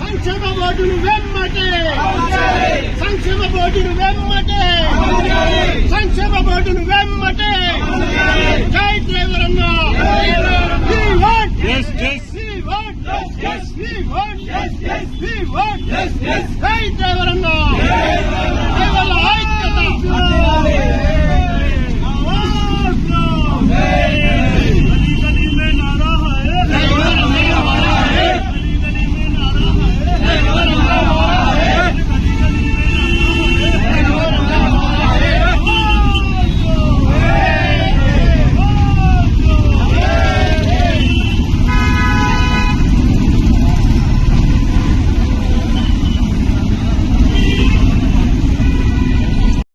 సంక్షేమ బోర్డును వెమ్మటే సంక్షేమ బోర్డును వెమ్మటే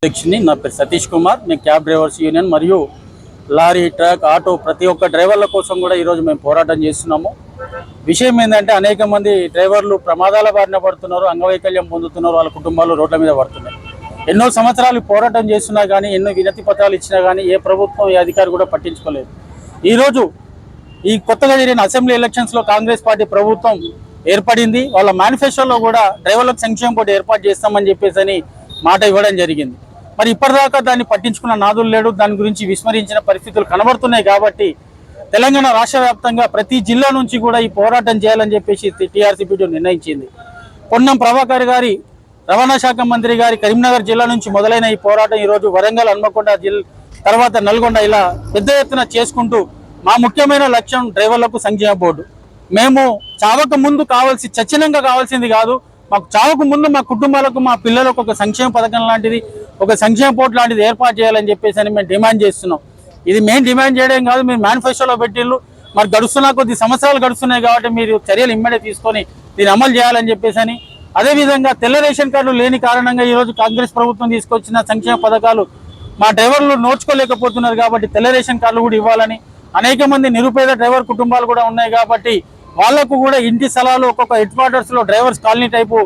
అధ్యక్షుని నా పేరు సతీష్ కుమార్. నేను క్యాబ్ డ్రైవర్స్ యూనియన్ మరియు లారీ ట్రక్ ఆటో ప్రతి ఒక్క డ్రైవర్ల కోసం కూడా ఈరోజు మేము పోరాటం చేస్తున్నాము. విషయం ఏంటంటే అనేక మంది డ్రైవర్లు ప్రమాదాల బారిన పడుతున్నారు అంగవైకల్యం పొందుతున్నారు వాళ్ళ కుటుంబాలు రోడ్ల మీద పడుతున్నాయి. ఎన్నో సంవత్సరాలు పోరాటం చేస్తున్నా కానీ ఎన్నో వినతి పత్రాలు ఇచ్చినా కానీ ఏ ప్రభుత్వం ఏ అధికారి కూడా పట్టించుకోలేదు. ఈరోజు ఈ కొత్తగా జరిగిన అసెంబ్లీ ఎలక్షన్స్లో కాంగ్రెస్ పార్టీ ప్రభుత్వం ఏర్పడింది. వాళ్ళ మేనిఫెస్టోలో కూడా డ్రైవర్లకు సంక్షేమ బోర్డు ఏర్పాటు చేస్తామని చెప్పేసి అని మాట ఇవ్వడం జరిగింది. మరి ఇప్పటిదాకా దాన్ని పట్టించుకున్న నాదులు లేడు. దాని గురించి విస్మరించిన పరిస్థితులు కనబడుతున్నాయి కాబట్టి తెలంగాణ రాష్ట్ర వ్యాప్తంగా ప్రతి జిల్లా నుంచి కూడా ఈ పోరాటం చేయాలని చెప్పేసి టీఆర్సీపీ నిర్ణయించింది. పొన్నం ప్రభాకర్ గారి రవాణా శాఖ మంత్రి గారి కరీంనగర్ జిల్లా నుంచి మొదలైన ఈ పోరాటం ఈరోజు వరంగల్ హన్మకొండ జిల్లా తర్వాత నల్గొండ ఇలా పెద్ద ఎత్తున చేసుకుంటూ మా ముఖ్యమైన లక్ష్యం డ్రైవర్లకు సంక్షేమ బోర్డు. మేము చావక ముందు కావాల్సి చచ్చినంగా కావాల్సింది కాదు. మాకు చావక ముందు మా కుటుంబాలకు మా పిల్లలకు ఒక సంక్షేమ పథకం లాంటిది ఒక సంక్షేమ పోర్టు లాంటిది ఏర్పాటు చేయాలని చెప్పేసి అని మేము డిమాండ్ చేస్తున్నాం. ఇది మేము డిమాండ్ చేయడం కాదు మీరు మేనిఫెస్టోలో పెట్టిళ్ళు. మరి గడుస్తున్న కొద్ది సంవత్సరాలు గడుస్తున్నాయి కాబట్టి మీరు చర్యలు ఇమ్మడే తీసుకొని దీన్ని అమలు చేయాలని చెప్పేసి అని. అదేవిధంగా తెల్ల రేషన్ కార్డులు లేని కారణంగా ఈరోజు కాంగ్రెస్ ప్రభుత్వం తీసుకొచ్చిన సంక్షేమ పథకాలు మా డ్రైవర్లు నోచుకోలేకపోతున్నారు కాబట్టి తెల్ల రేషన్ కార్డులు కూడా ఇవ్వాలని. అనేక మంది నిరుపేద డ్రైవర్ కుటుంబాలు కూడా ఉన్నాయి కాబట్టి వాళ్ళకు కూడా ఇంటి స్థలాలు ఒక్కొక్క హెడ్ క్వార్టర్స్లో డ్రైవర్స్ కాలనీ టైపు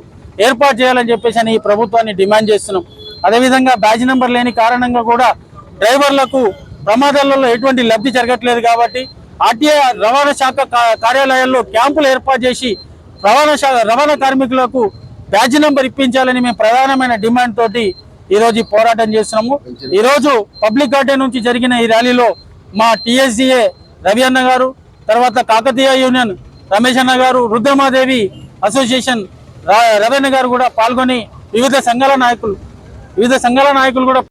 ఏర్పాటు చేయాలని చెప్పేసి అని ఈ ప్రభుత్వాన్ని డిమాండ్ చేస్తున్నాం. అదేవిధంగా బ్యాజ్ నెంబర్ లేని కారణంగా కూడా డ్రైవర్లకు ప్రమాదాలలో ఎటువంటి లబ్ధి జరగట్లేదు కాబట్టి ఆర్టీఐ రవాణా శాఖ కా- కార్యాలయాల్లో క్యాంపులు ఏర్పాటు చేసి రవాణా శాఖ రవాణా కార్మికులకు బ్యాజ్ నెంబర్ ఇప్పించాలని మేము ప్రధానమైన డిమాండ్ తోటి ఈరోజు ఈ పోరాటం చేస్తున్నాము. ఈరోజు పబ్లిక్ గార్డెన్ నుంచి జరిగిన ఈ ర్యాలీలో మా టీఎస్డీఏ రవి అన్న గారు తర్వాత కాకతీయ యూనియన్ రమేష్ అన్న గారు రుద్రమాదేవి అసోసియేషన్ రవి అన్న గారు కూడా పాల్గొని వివిధ సంఘాల నాయకులు వివిధ సంఘాల నాయకులు కూడా